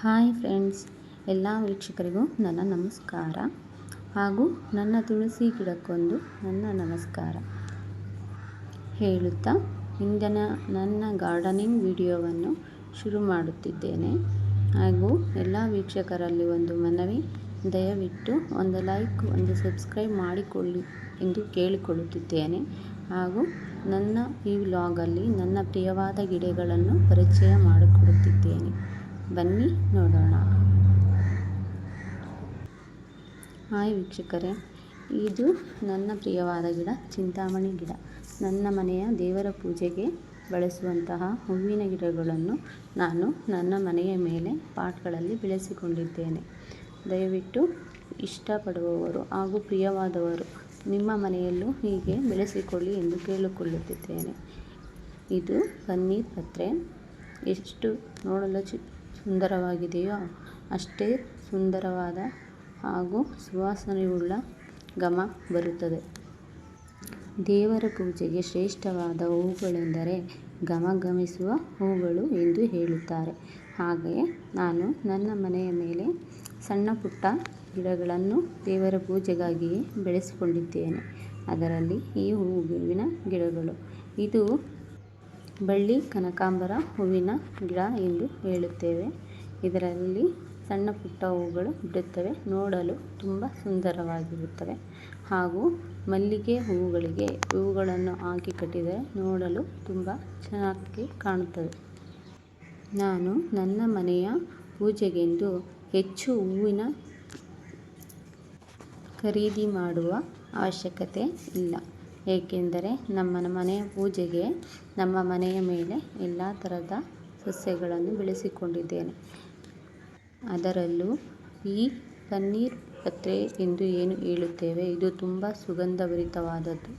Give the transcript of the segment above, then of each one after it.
Hi friends. ಎಲ್ಲ ವೀಕ್ಷಕರಿಗೂ ನನ್ನ ನಮಸ್ಕಾರ. ಹಾಗೂ ನನ್ನ ತುಳಸಿ ಗಿಡಕ್ಕೊಂದು ನನ್ನ ನಮಸ್ಕಾರ. ಹೇಳುತ್ತಾ ಇಂದಿನ ನನ್ನ ಗಾರ್ಡನಿಂಗ್ ವಿಡಿಯೋವನ್ನು ಶುರು ಮಾಡುತ್ತಿದ್ದೇನೆ. ಹಾಗೂ ಎಲ್ಲ ವೀಕ್ಷಕರಲ್ಲಿ ಒಂದು ಮನವಿ. ದಯವಿಟ್ಟು ಒಂದು ಲೈಕ್, ಒಂದು ಸಬ್ಸ್ಕ್ರೈಬ್ ಮಾಡಿಕೊಳ್ಳಿ ಎಂದು ಕೇಳಿಕೊಳ್ಳುತ್ತಿದ್ದೇನೆ. ಹಾಗೂ ನನ್ನ ಈ ವ್ಲಾಗಲ್ಲಿ ನನ್ನ ಪ್ರಿಯವಾದ ಗಿಡಗಳನ್ನು ಪರಿಚಯ ಮಾಡಿಕೊಡುತ್ತಿದ್ದೇನೆ. ಬನ್ನಿ, ನೋಡೋಣ. ಹಾಯ್ ವೀಕ್ಷಕರೇ. ಇದು ನನ್ನ ಪ್ರಿಯವಾದ ಗಿಡ, ಚಿಂತಾಮಣಿ ಗಿಡ. ನನ್ನ ಮನೆಯ ದೇವರ ಪೂಜೆಗೆ ಬಳಸುವಂತಹ ಹೂವಿನ ಗಿಡಗಳನ್ನು ನಾನು ನನ್ನ ಮನೆಯ ಮೇಲೆ ಪಾಟ್ಗಳಲ್ಲಿ ಬೆಳೆಸಿಕೊಂಡಿದ್ದೇನೆ. ದಯವಿಟ್ಟು ಇಷ್ಟಪಡುವವರು ಹಾಗೂ ಪ್ರಿಯವಾದವರು ನಿಮ್ಮ ಮನೆಯಲ್ಲೂ ಹೀಗೆ ಬೆಳೆಸಿಕೊಳ್ಳಿ ಎಂದು ಕೇಳಿಕೊಳ್ಳುತ್ತಿದ್ದೇನೆ. ಇದು ಪನ್ನೀರ್ ಪತ್ರೆ. ಎಷ್ಟು ನೋಡಲು ಚಿ ಸುಂದರವಾಗಿದೆಯೋ ಅಷ್ಟೇ ಸುಂದರವಾದ ಹಾಗೂ ಸುವಾಸನೆಯುಳ್ಳ ಘಮ ಬರುತ್ತದೆ. ದೇವರ ಪೂಜೆಗೆ ಶ್ರೇಷ್ಠವಾದ ಹೂಗಳೆಂದರೆ ಘಮಘಮಿಸುವ ಹೂಗಳು ಎಂದು ಹೇಳುತ್ತಾರೆ. ಹಾಗೆಯೇ ನಾನು ನನ್ನ ಮನೆಯ ಮೇಲೆ ಸಣ್ಣ ಪುಟ್ಟ ಗಿಡಗಳನ್ನು ದೇವರ ಪೂಜೆಗಾಗಿಯೇ ಬೆಳೆಸಿಕೊಂಡಿದ್ದೇನೆ. ಅದರಲ್ಲಿ ಈ ಹೂವಿನ ಗಿಡಗಳು. ಇದು ಬಳ್ಳಿ, ಕನಕಾಂಬರ, ಹೂವಿನ ಗಿಡ ಎಂದು ಹೇಳುತ್ತೇವೆ. ಇದರಲ್ಲಿ ಸಣ್ಣ ಪುಟ್ಟ ಹೂಗಳು ಬಿಡುತ್ತವೆ. ನೋಡಲು ತುಂಬ ಸುಂದರವಾಗಿರುತ್ತವೆ. ಹಾಗೂ ಮಲ್ಲಿಗೆ ಹೂಗಳಿಗೆ ಹೂಗಳನ್ನು ಹಾಕಿ ಕಟ್ಟಿದರೆ ನೋಡಲು ತುಂಬ ಚೆನ್ನಾಗಿ ಕಾಣುತ್ತದೆ ನಾನು ನನ್ನ ಮನೆಯ ಪೂಜೆಗೆಂದು ಹೆಚ್ಚು ಹೂವಿನ ಖರೀದಿ ಮಾಡುವ ಅವಶ್ಯಕತೆ ಇಲ್ಲ. ಏಕೆಂದರೆ ನಮ್ಮ ಮನೆಯ ಪೂಜೆಗೆ ನಮ್ಮ ಮನೆಯ ಮೇಲೆ ಎಲ್ಲ ಥರದ ಸಸ್ಯಗಳನ್ನು ಬೆಳೆಸಿಕೊಂಡಿದ್ದೇನೆ. ಅದರಲ್ಲೂ ಈ ಪನ್ನೀರ್ ಪತ್ರೆ ಎಂದು ಏನು ಹೇಳುತ್ತೇವೆ? ಇದು ತುಂಬ ಸುಗಂಧಭರಿತವಾದದ್ದು.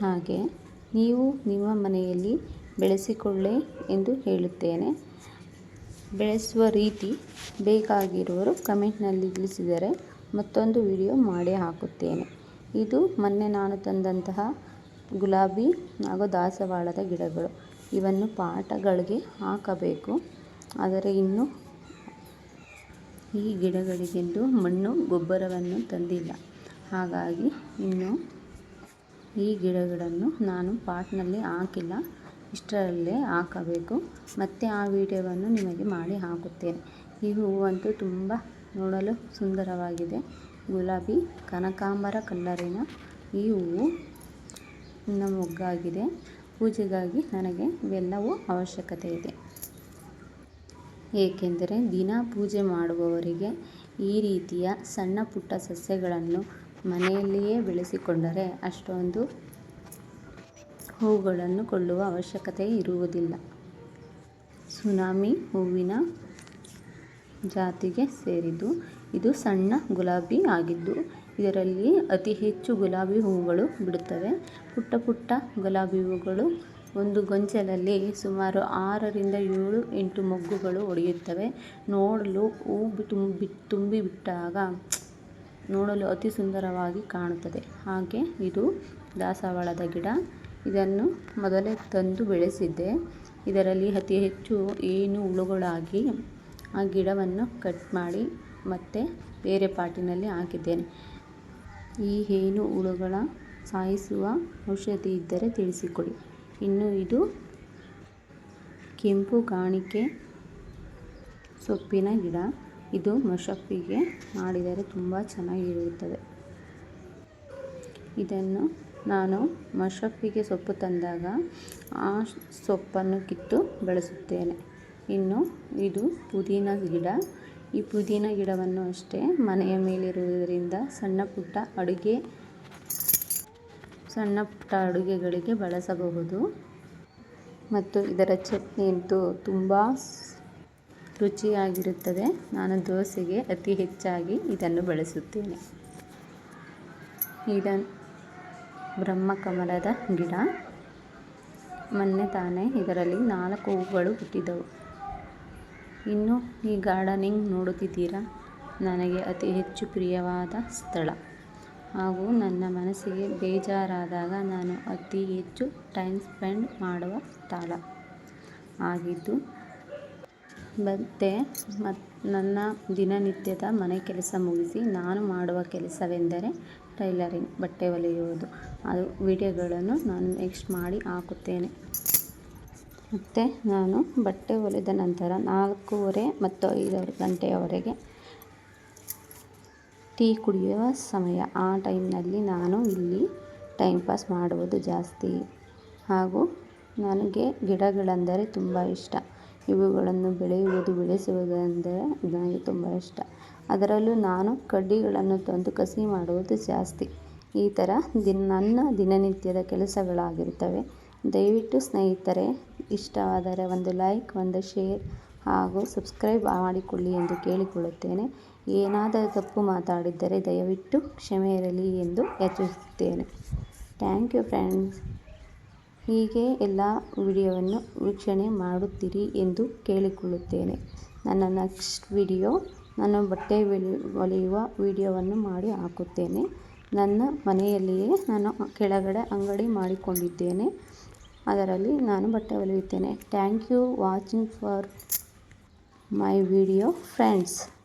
ಹಾಗೆ ನೀವು ನಿಮ್ಮ ಮನೆಯಲ್ಲಿ ಬೆಳೆಸಿಕೊಳ್ಳಿ ಎಂದು ಹೇಳುತ್ತೇನೆ. ಬೆಳೆಸುವ ರೀತಿ ಬೇಕಾಗಿರುವರು ಕಮೆಂಟ್ನಲ್ಲಿ ತಿಳಿಸಿದರೆ ಮತ್ತೊಂದು ವಿಡಿಯೋ ಮಾಡಿ ಹಾಕುತ್ತೇನೆ. ಇದು ಮೊನ್ನೆ ನಾನು ತಂದಂತಹ ಗುಲಾಬಿ ಹಾಗೂ ದಾಸವಾಳದ ಗಿಡಗಳು. ಇವನ್ನು ಪಾಟಗಳಿಗೆ ಹಾಕಬೇಕು. ಆದರೆ ಇನ್ನು ಈ ಗಿಡಗಳಿಗೆಂದು ಮಣ್ಣು ಗೊಬ್ಬರವನ್ನು ತಂದಿಲ್ಲ. ಹಾಗಾಗಿ ಇನ್ನು ಈ ಗಿಡಗಳನ್ನು ನಾನು ಪಾಟ್ನಲ್ಲಿ ಹಾಕಿಲ್ಲ. ಇಷ್ಟರಲ್ಲೇ ಹಾಕಬೇಕು. ಮತ್ತೆ ಆ ವಿಡಿಯೋವನ್ನು ನಿಮಗೆ ಮಾಡಿ ಹಾಕುತ್ತೇನೆ. ಈ ಹೂವಂತೂ ತುಂಬ ನೋಡಲು ಸುಂದರವಾಗಿದೆ. ಗುಲಾಬಿ, ಕನಕಾಂಬರ ಕಲ್ಲರಿನ ಈ ಹೂವು ಇನ್ನು ಮೊಗ್ಗಾಗಿದೆ. ಪೂಜೆಗಾಗಿ ನನಗೆ ಇವೆಲ್ಲವೂ ಅವಶ್ಯಕತೆ ಇದೆ. ಏಕೆಂದರೆ ದಿನ ಪೂಜೆ ಮಾಡುವವರಿಗೆ ಈ ರೀತಿಯ ಸಣ್ಣ ಪುಟ್ಟ ಸಸ್ಯಗಳನ್ನು ಮನೆಯಲ್ಲಿಯೇ ಬೆಳೆಸಿಕೊಂಡರೆ ಅಷ್ಟೊಂದು ಹೂಗಳನ್ನು ಕೊಳ್ಳುವ ಅವಶ್ಯಕತೆ ಇರುವುದಿಲ್ಲ. ಸುನಾಮಿ ಹೂವಿನ ಜಾತಿಗೆ ಸೇರಿದ್ದು ಇದು ಸಣ್ಣ ಗುಲಾಬಿ ಆಗಿದ್ದು, ಇದರಲ್ಲಿ ಅತಿ ಹೆಚ್ಚು ಗುಲಾಬಿ ಹೂವುಗಳು ಬಿಡುತ್ತವೆ. ಪುಟ್ಟ ಪುಟ್ಟ ಗುಲಾಬಿ ಹೂಗಳು ಒಂದು ಗೊಂಚಲಲ್ಲಿ ಸುಮಾರು ಆರರಿಂದ ಏಳು ಎಂಟು ಮೊಗ್ಗುಗಳು ಒಡೆಯುತ್ತವೆ. ನೋಡಲು ಹೂ ತುಂಬಿ ತುಂಬಿ ಬಿಟ್ಟಾಗ ನೋಡಲು ಅತಿ ಸುಂದರವಾಗಿ ಕಾಣುತ್ತದೆ. ಹಾಗೆ ಇದು ದಾಸವಾಳದ ಗಿಡ. ಇದನ್ನು ಮೊದಲೇ ತಂದು ಬೆಳೆಸಿದ್ದೆ. ಇದರಲ್ಲಿ ಅತಿ ಹೆಚ್ಚು ಏನು ಹುಳುಗಳಾಗಿ ಆ ಗಿಡವನ್ನು ಕಟ್ ಮಾಡಿ ಮತ್ತೆ ಬೇರೆ ಪಾಟಿನಲ್ಲಿ ಹಾಕಿದ್ದೇನೆ. ಈ ಹೇನು ಹುಳುಗಳ ಸಾಯಿಸುವ ಔಷಧಿ ಇದ್ದರೆ ತಿಳಿಸಿಕೊಡಿ. ಇನ್ನು ಇದು ಕೆಂಪು ಕಾಣಿಕೆ ಸೊಪ್ಪಿನ ಗಿಡ. ಇದು ಮಶಪ್ಪಿಗೆ ಮಾಡಿದರೆ ತುಂಬ ಚೆನ್ನಾಗಿರುತ್ತದೆ. ಇದನ್ನು ನಾನು ಮಶಪ್ಪಿಗೆ ಸೊಪ್ಪು ತಂದಾಗ ಆ ಸೊಪ್ಪನ್ನು ಕಿತ್ತು ಬೆಳೆಸುತ್ತೇನೆ. ಇನ್ನು ಇದು ಪುದೀನ ಗಿಡ. ಈ ಪುದೀನ ಗಿಡವನ್ನು ಅಷ್ಟೇ ಮನೆಯ ಮೇಲಿರುವುದರಿಂದ ಸಣ್ಣ ಪುಟ್ಟ ಅಡುಗೆ, ಸಣ್ಣ ಪುಟ್ಟ ಅಡುಗೆಗಳಿಗೆ ಬಳಸಬಹುದು. ಮತ್ತು ಇದರ ಚಟ್ನಿ ಅಂತೂ ತುಂಬ ರುಚಿಯಾಗಿರುತ್ತದೆ. ನಾನು ದೋಸೆಗೆ ಅತಿ ಹೆಚ್ಚಾಗಿ ಇದನ್ನು ಬಳಸುತ್ತೇನೆ. ಇದನ್ ಬ್ರಹ್ಮಕಮಲದ ಗಿಡ. ಮೊನ್ನೆ ತಾನೇ ಇದರಲ್ಲಿ ನಾಲ್ಕು ಹೂಗಳು ಹುಟ್ಟಿದವು. ಇನ್ನು ಈ ಗಾರ್ಡನಿಂಗ್ ನೋಡುತ್ತಿದ್ದೀರಾ? ನನಗೆ ಅತಿ ಹೆಚ್ಚು ಪ್ರಿಯವಾದ ಸ್ಥಳ. ಹಾಗೂ ನನ್ನ ಮನಸ್ಸಿಗೆ ಬೇಜಾರಾದಾಗ ನಾನು ಅತಿ ಹೆಚ್ಚು ಟೈಮ್ ಸ್ಪೆಂಡ್ ಮಾಡುವ ಸ್ಥಳ ಆಗಿದ್ದು, ಮತ್ತು ಮತ್ತು ನನ್ನ ದಿನನಿತ್ಯದ ಮನೆ ಕೆಲಸ ಮುಗಿಸಿ ನಾನು ಮಾಡುವ ಕೆಲಸವೆಂದರೆ ಟೈಲರಿಂಗ್, ಬಟ್ಟೆ ಹೊಲಿಯುವುದು ಅದು ವಿಡಿಯೋಗಳನ್ನು ನಾನು ನೆಕ್ಸ್ಟ್ ಮಾಡಿ ಹಾಕುತ್ತೇನೆ. ಮತ್ತು ನಾನು ಬಟ್ಟೆ ಹೊಲಿದ ನಂತರ ನಾಲ್ಕೂವರೆ ಮತ್ತು ಐದು ಗಂಟೆಯವರೆಗೆ ಟೀ ಕುಡಿಯುವ ಸಮಯ. ಆ ಟೈಮ್ನಲ್ಲಿ ನಾನು ಇಲ್ಲಿ ಟೈಮ್ ಪಾಸ್ ಮಾಡುವುದು ಜಾಸ್ತಿ. ಹಾಗೂ ನನಗೆ ಗಿಡಗಳೆಂದರೆ ತುಂಬ ಇಷ್ಟ. ಇವುಗಳನ್ನು ಬೆಳೆಯುವುದು, ಬೆಳೆಸುವುದೆಂದರೆ ನನಗೆ ತುಂಬ ಇಷ್ಟ. ಅದರಲ್ಲೂ ನಾನು ಕಡ್ಡಿಗಳನ್ನು ತಂದು ಕಸಿ ಮಾಡುವುದು ಜಾಸ್ತಿ. ಈ ಥರ ದಿನ ನನ್ನ ದಿನನಿತ್ಯದ ಕೆಲಸಗಳಾಗಿರುತ್ತವೆ. ದಯವಿಟ್ಟು ಸ್ನೇಹಿತರೆ, ಇಷ್ಟವಾದರೆ ಒಂದು ಲೈಕ್, ಒಂದು ಶೇರ್ ಹಾಗೂ ಸಬ್ಸ್ಕ್ರೈಬ್ ಮಾಡಿಕೊಳ್ಳಿ ಎಂದು ಕೇಳಿಕೊಳ್ಳುತ್ತೇನೆ. ಏನಾದರೂ ತಪ್ಪು ಮಾತಾಡಿದ್ದರೆ ದಯವಿಟ್ಟು ಕ್ಷಮೆ ಇರಲಿ ಎಂದು ಯಾಚಿಸುತ್ತೇನೆ ಥ್ಯಾಂಕ್ ಯು ಫ್ರೆಂಡ್ಸ್. ಹೀಗೆ ಎಲ್ಲ ವಿಡಿಯೋವನ್ನು ವೀಕ್ಷಣೆ ಮಾಡುತ್ತೀರಿ ಎಂದು ಕೇಳಿಕೊಳ್ಳುತ್ತೇನೆ. ನನ್ನ ನೆಕ್ಸ್ಟ್ ವಿಡಿಯೋ ನಾನು ಬಟ್ಟೆ ಹೊಲಿಯುವ ವಿಡಿಯೋವನ್ನು ಮಾಡಿ ಹಾಕುತ್ತೇನೆ. ನನ್ನ ಮನೆಯಲ್ಲಿಯೇ ನಾನು ಕೆಳಗಡೆ ಅಂಗಡಿ ಮಾಡಿಕೊಂಡಿದ್ದೇನೆ. ಅದರಲ್ಲಿ ನಾನು ಬಟ್ಟೆ ಹೊಲಿಯುತ್ತೇನೆ thank you watching for my video friends.